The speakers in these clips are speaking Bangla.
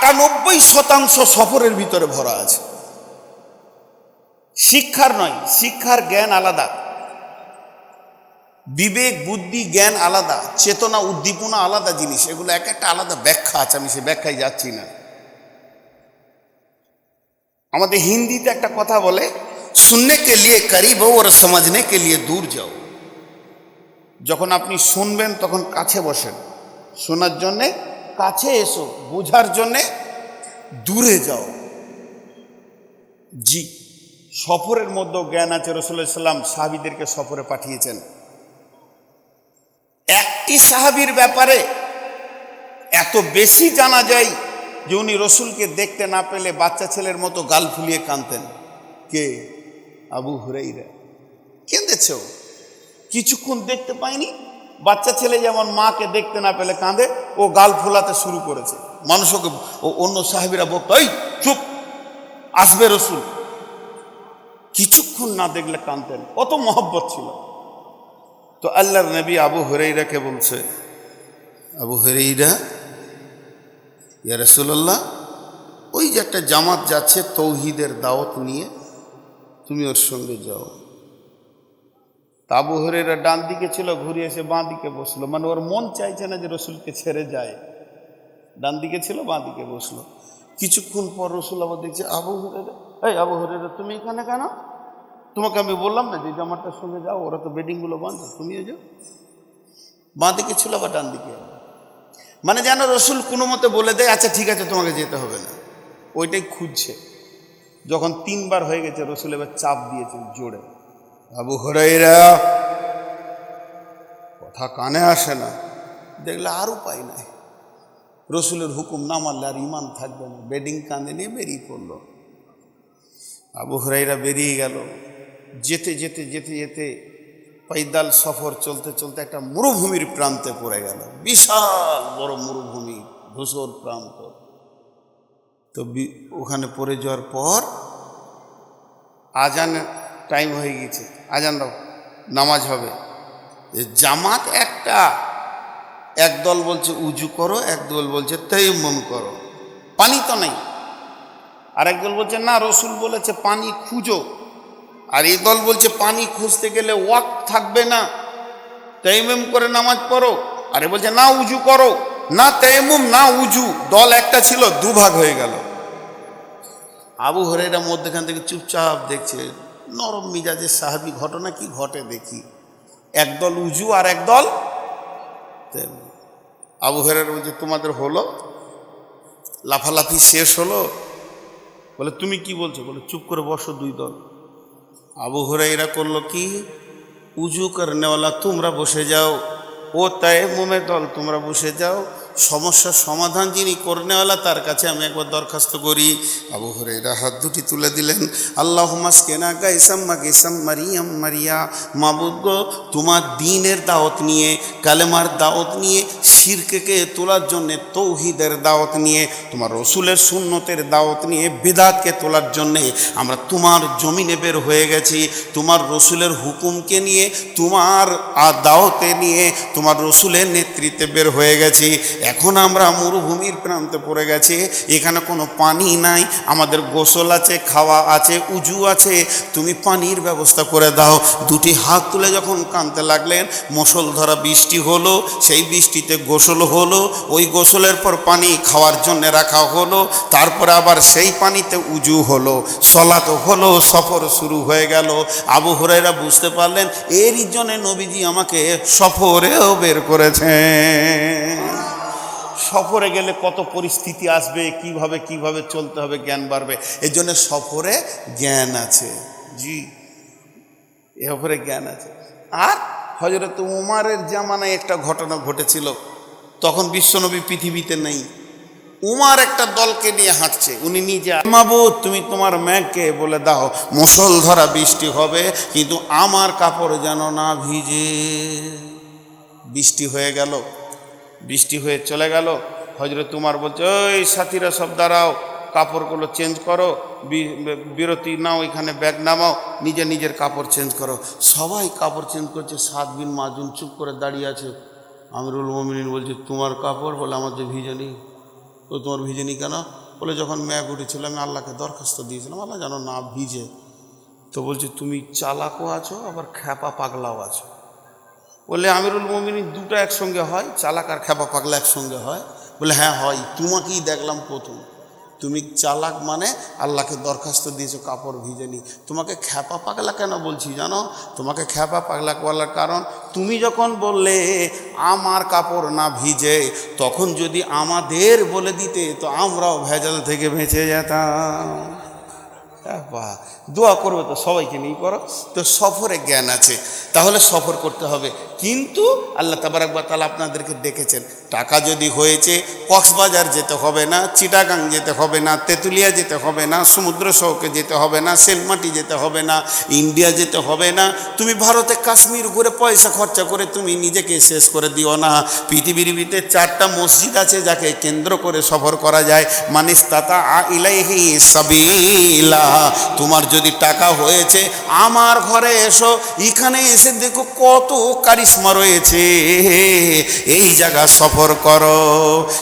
আটানব্বই শতাংশ সফরের ভিতরে ভরা আছে। শিক্ষার নয়, শিক্ষার জ্ঞান আলাদা। বিবেক, বুদ্ধি, জ্ঞান আলাদা, চেতনা, উদ্দীপনা আলাদা জিনিস। এগুলো এক একটা আলাদা ব্যাখ্যা আছে, আমি সে ব্যাখ্যায় যাচ্ছি না। আমাদের হিন্দিতে একটা কথা বলে শুননে কে লিয়ে করিব ওর সমাজনে কে লিয়ে দূর যাও। যখন আপনি শুনবেন, তখন কাছে বসেন। শোনার জন্যে কাছে এসো, বোঝার জন্যে দূরে যাও। জি, সফরের মধ্যেও জ্ঞান আছে রসুল্লাহ সাল্লাম সাহাবিদেরকে সফরে পাঠিয়েছেন। একটি সাহাবির ব্যাপারে এত বেশি জানা যায় যে উনি রসুলকে দেখতে না পেলে বাচ্চা ছেলের মতো গাল ফুলিয়ে কাঁদতেন। কে? আবু হুরাইরা। কেঁদেছে কিছুক্ষণ দেখতে পায়নি বাচ্চা ছেলে যেমন মাকে দেখতে না পেলে কাঁদে, ও গাল ফোলাতে শুরু করেছে। মানুষ ওকে ও অন্য সাহেবেরা বকত এই, চুপ, আসবে রসুল। কিছুক্ষণ না দেখলে কাঁদতেন কত মহব্বত ছিল। তো আল্লাহর নবী আবু হরেইরাকে বলছে, আবু হরেইরা ইয়া রসুল্লাহ ওই যে একটা জামাত যাচ্ছে তৌহিদের দাওয়াত নিয়ে, তুমি ওর সঙ্গে যাও। তা আবু হরেরা ডান দিকে ছিল ঘুরে এসে বাঁ দিকে বসল। মানে ওর মন চাইছে না যে রসুলকে ছেড়ে যায়। ডান দিকে ছিল, বাঁ দিকে বসল। কিছুক্ষণ পর রসুল আবার দেখছে, আবু হরেরা এই আবু হরেরা তুমি এখানে কেন? তোমাকে আমি বললাম না যে জামাটার সঙ্গে যাও, ওরা তো বেডিংগুলো বাঁধছে তুমিও যাও। বাঁ দিকে ছিল বা ডান দিকে মানে যেন রসুল কোনো মতে বলে দেয় আচ্ছা ঠিক আছে, তোমাকে যেতে হবে না। ওইটাই খুঁজছে। যখন তিনবার হয়ে গেছে, রসুল এবার চাপ দিয়েছে জোরে। আবু হরাইরা কথা কানে আসে না। দেখলে আর উপায় নাই। রসুলের হুকুম না মানলে আর ইমান থাকবে না। বেডিং কাঁদে নিয়ে বেরিয়ে পড়ল। আবু হরাইরা বেরিয়ে গেল। যেতে যেতে যেতে যেতে পাইদাল সফর চলতে চলতে একটা মরুভূমির প্রান্তে পড়ে গেল। বিশাল বড় মরুভূমি, ধূসর প্রান্ত। তো ওখানে পড়ে যাওয়ার পর আজানের টাইম হয়ে গেছে। আজান দাও, নামাজ হবে। এ জামাত একটা, একদল বলছে উজু করো, একদল বলছে তৈমম করো। পানি তো নেই। আর একদল বলছে, না, রসুল বলেছে পানি খুঁজো। আর এই দল বলছে, পানি খুঁজতে গেলে ওয়াক থাকবে না। তৈমম করে নামাজ পড়ো। আরে বলছে, না, উজু করো। না তৈমুম না, উজু। দল একটা ছিল, দুভাগ হয়ে গেল। আবু হরেরা মধ্যেখান থেকে চুপচাপ দেখছে। নরম মিজাজের সাহাবি ঘটনা কি ঘটে দেখি। একদল উজু আর একদল আবু হরেরা বলছে তোমাদের হলো? লাফালাফি শেষ হলো? বলে, তুমি কি বলছো? বলে, চুপ করে বসো দুই দল। আবু হরাইরা করল কি? উজু করনেওয়ালা তোমরা বসে যাও। ও তাই মোমে দল, তোমরা বসে যাও। সমস্যার সমাধান যিনি করণেওয়ালা তার কাছে আমি একবার দরখাস্ত করি। আবু হরে হাত দুটি তুলে দিলেন। আল্লাহ মাসকেনা গাইসাম্মা গেসাম মারিয়াম মারিয়া। মাবুদ তোমার দিনের দাওয়াত নিয়ে, কালেমার দাওয়াত নিয়ে শিরকেকে তোলার জন্যে তৌহিদের দাওয়াত নিয়ে, তোমার রসুলের সুন্নতের দাওয়াত নিয়ে, বেদাতকে তোলার জন্যে আমরা তোমার জমিনে বের হয়ে গেছি, তোমার রসুলের হুকুমকে নিয়ে, তোমার দাওয়াতে নিয়ে তোমার রসুলের নেতৃত্বে বের হয়ে গেছি। এখন আমরা মরুভূমির প্রান্তে পড়ে গেছি, এখানে কোনো পানি নাই, আমাদের গোসল আছে, খাওয়া আছে, উজু আছে, তুমি পানির ব্যবস্থা করে দাও। দুটি হাত তুলে যখন কানতে লাগলেন মুসল ধরা বৃষ্টি হলো, সেই বৃষ্টিতে গোসল হলো, ওই গোসলের পর পানি খাওয়ার জন্য রাখা হলো, তারপরে আবার সেই পানিতে উজু হলো সলাত হলো, সফর শুরু হয়ে গেল। আবু হরাইরা বুঝতে পারলেন, এরই জন্য নবীজি আমাকে সফরেও বের করেছেন। সফরে গেলে কত পরিস্থিতি আসবে, কীভাবে কীভাবে চলতে হবে, জ্ঞান বাড়বে এই জন্য সফরে জ্ঞান আছে। জি, এ সফরে জ্ঞান আছে। আর হজরত উমারের জামানায় একটা ঘটনা ঘটেছিল। বিশ্বনবী পৃথিবীতে নেই। উমার একটা দলকে নিয়ে হাঁটছে, উনি নিজে মাবুদ, তুমি তোমার ম্যাগকে বলে দাও, মুসল ধরা বৃষ্টি হবে, কিন্তু আমার কাপড় যেন না ভিজে। বৃষ্টি হয়ে গেল, বৃষ্টি হয়ে চলে গেল। হজরত তোমার বলছে, ওই সাথীরা সব দাঁড়াও, কাপড়গুলো চেঞ্জ করো বিরতি নাও এখানে, ব্যাগ নামাও, নিজে নিজের কাপড় চেঞ্জ করো। সবাই কাপড় চেঞ্জ করছে, সাত বিন মাজুন চুপ করে দাঁড়িয়ে আছে। আমিরুল মমিনিন বলছে, তোমার কাপড় বলে আমার যে ভিজনি। তো তোমার ভিজেনি কেন? বলে, যখন ম্যাগ উঠেছিল, আমি আল্লাহকে দরখাস্ত দিয়েছিলাম, আল্লাহ যেন না ভিজে। তো বলছে, তুমি চালাকও আছো, আবার খ্যাপা পাগলাও আছো? বলে, আমিরুল মমিনী দুটো একসঙ্গে হয়, চালাক আর খ্যাপা পাগলা একসঙ্গে হয়। বলে হ্যাঁ হয়। তোমাকেই দেখলাম প্রথম। তুমি চালাক মানে আল্লাহকে দরখাস্ত দিয়েছ কাপড় ভিজে ভিজেনি তোমাকে খ্যাপা পাগলা কেন বলছি জানো? তোমাকে খ্যাপা পাগলা বলার কারণ, তুমি যখন বললে আমার কাপড় না ভিজে, তখন যদি আমাদের বলে দিতে, তো আমরাও ভেজাল থেকে বেঁচে যেতাম। বাহ দোয়া করবে তো সবাইকে নিয়ে করো। তো সফরে জ্ঞান আছে, তাহলে সফর করতে হবে। কিন্তু আল্লাহ তাবারাকবা তালা আপনাদেরকে দেখেছেন, টাকা যদি হয়েছে, কক্সবাজার যেতে হবে না, চিটাগাং যেতে হবে না, তেঁতুলিয়া যেতে হবে না, সমুদ্র সহকে যেতে হবে না, সেলমাটি যেতে হবে না, ইন্ডিয়া যেতে হবে না, তুমি ভারতে কাশ্মীর ঘুরে পয়সা খরচা করে তুমি নিজেকে শেষ করে দিও না। পৃথিবীর ভিতরে চারটা মসজিদ আছে যাকে কেন্দ্র করে সফর করা যায়। মানিস তাতা আ ইলাইহি সাবিলা। তোমার যদি টাকা হয়েছে, আমার ঘরে এসো, এখানে এসে দেখো কত কারিশ্মা রয়েছে। এই জায়গা সফর করো।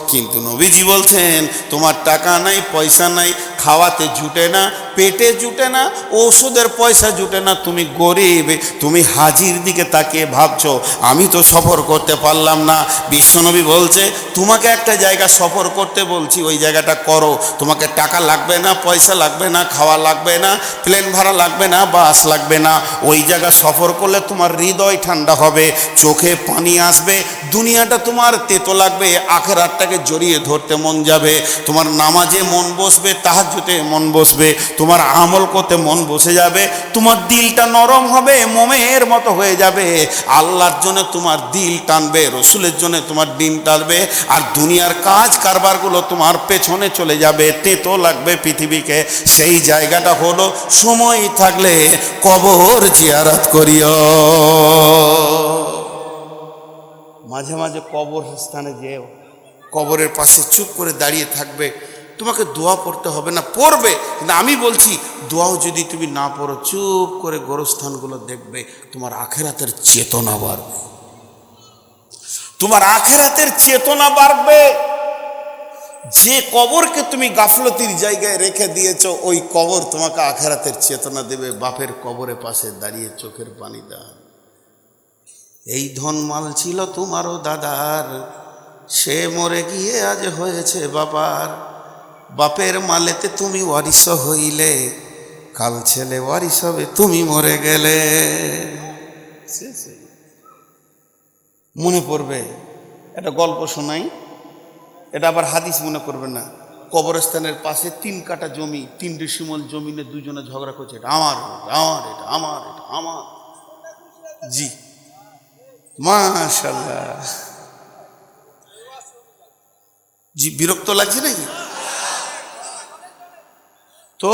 কিন্তু নবীজি বলছেন, তোমার টাকা নাই, পয়সা নাই, খাওয়াতে জুটে না পেটে জুটে না, ওষুধের পয়সা জুটে না, তুমি গরিব, তুমি হাজির দিকে তাকিয়ে ভাবছ, আমি তো সফর করতে পারলাম না। বিশ্বনবী বলছে, তোমাকে একটা জায়গা সফর করতে বলছি, ওই জায়গাটা করো। তোমাকে টাকা লাগবে না, পয়সা লাগবে না, খাওয়া লাগবে না, প্লেন ভাড়া লাগবে না, বাস লাগবে না। ওই জায়গা সফর করলে তোমার হৃদয় ঠান্ডা হবে, চোখে পানি আসবে, দুনিয়াটা তোমার তেতো লাগবে, আখেরাতটাকে জড়িয়ে ধরতে মন যাবে। তোমার নামাজে মন বসবে তাহাজুতে মন বসবে। তোমার আমল করতে মন বসে যাবে, তোমার দিলটা নরম হবে, মোমের মতো হয়ে যাবে। আল্লাহর জন্য তোমার দিল টানবে, রসুলের জন্য তোমার দিন টানবে, আর দুনিয়ার কাজ কারবারগুলো তোমার পেছনে চলে যাবে, তেতো লাগবে পৃথিবীকে। সেই জায়গাটা হলো সময় থাকলে কবর জিয়ারাত করিও। মাঝে মাঝে কবর স্থানে যেও, কবরের পাশে চুপ করে দাঁড়িয়ে থাকবে তোমাকে দোয়া পড়তে হবে না, পড়বে। কিন্তু আমি বলছি, দোয়াও যদি তুমি না পড়ো, চুপ করে গোরস্থানগুলো দেখবে, তোমার আখেরাতের চেতনা বাড়বে। তোমার আখেরাতের চেতনা বাড়বে। যে কবরকে তুমি গাফলতির জায়গায় রেখে দিয়েছ, ওই কবর তোমাকে আখেরাতের চেতনা দেবে, বাপের কবরের পাশে দাঁড়িয়ে চোখের পানি দেওয়া এই ধনমাল ছিল তোমারও দাদার, সে মরে গিয়ে আজ হয়েছে বাবার। বাপের মালেতে তুমি ওয়ারিস হইলে, কাল ছেলে ওয়ারিস হবে, তুমি মরে গেলে। মনে পড়বে, একটা গল্প শোনাই। এটা আবার হাদিস মনে করবে না। কবরস্থানের পাশে তিন কাটা জমি, তিন ডিসিমল জমিনে দুজনে ঝগড়া করছে, এটা আমার আমার, এটা আমার এটা আমার। জি। মাশাল্লাহ। জি, বিরক্ত লাগছে নাকি? তো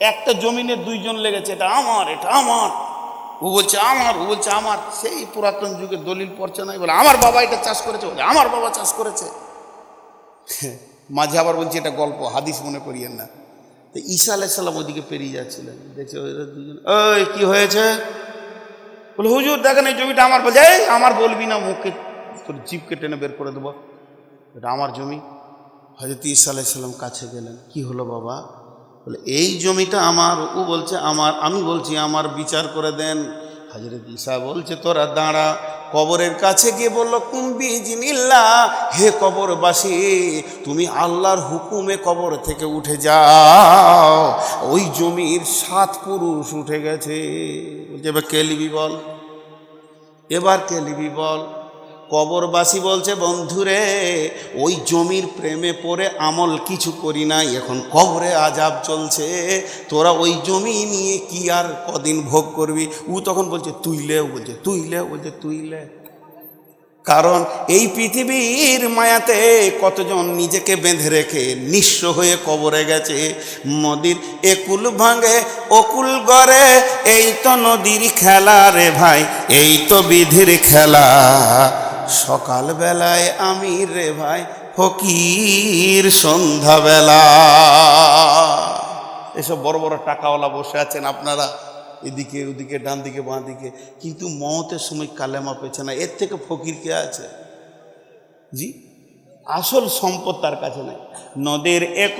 একটা জমিনে দুইজন লেগেছে, এটা আমার এটা আমার। ও বলছে, আমার, ও বলছে, আমার। সেই পুরাতন যুগে দলিল পড়ছে নাই বলে আমার বাবা এটা চাষ করেছে বলে আমার বাবা চাষ করেছে। মাঝে আবার বলছে, এটা গল্প, হাদিস মনে করিয়েন না। তো ঈসা আলাইসাল্লাম ওদিকে পেরিয়ে যাচ্ছিলেন। দেখছে দুজন ওই কি হয়েছে? বলে, হুজুর, দেখেন এই জমিটা আমার বলছে এই, আমার বলবি না, মুখে তোর জিপকে টেনে বের করে দেবো। এটা আমার জমি। হজরত ঈসা আলাইসাল্লাম কাছে গেলেন। কি হলো বাবা? বলে, এই জমিটা আমার, ও বলছে, আমার, আমি বলছি, আমার বিচার করে দেন। হজরত ঈসা বলছে, তোরা দাঁড়া, কবরের কাছে গিয়ে বলল কুম্বি জিনিল্লা হে কবরবাসী, তুমি আল্লাহর হুকুমে কবর থেকে উঠে যাও। ওই জমির সাত পুরুষ উঠে গেছে। বলছে, এবার কে লিবি বল? এবার কে লিবি বল? কবরবাসী বলছে, বন্ধুরে, ওই জমির প্রেমে পড়ে আমল কিছু করি নাই, এখন কবরে আজাব চলছে। তোরা ওই জমি নিয়ে কি আর কদিন ভোগ করবি? ও তখন বলছে তুইলে ও বলছে তুইলে ও বলছে তুইলে কারণ এই পৃথিবীর মায়াতে কতজন নিজেকে বেঁধে রেখে নিঃস্ব হয়ে কবরে গেছে। নদীর একুল ভাঙে, অকুল গড়ে, এই তো নদীর খেলা রে ভাই, এই তো বিধির খেলা। সকালবেলায় আমি রে ভাই, ফকির সন্ধ্যাবেলা। এসব বড় বড় টাকাওয়ালা বসে আছেন আপনারা, এদিকে, ওদিকে ডান দিকে বাঁ দিকে কিন্তু মমতের সময় কালেমা পেছে না, এর থেকে ফকির কে আছে? জি, আসল সম্পদ তার কাছে নাই। নদের একল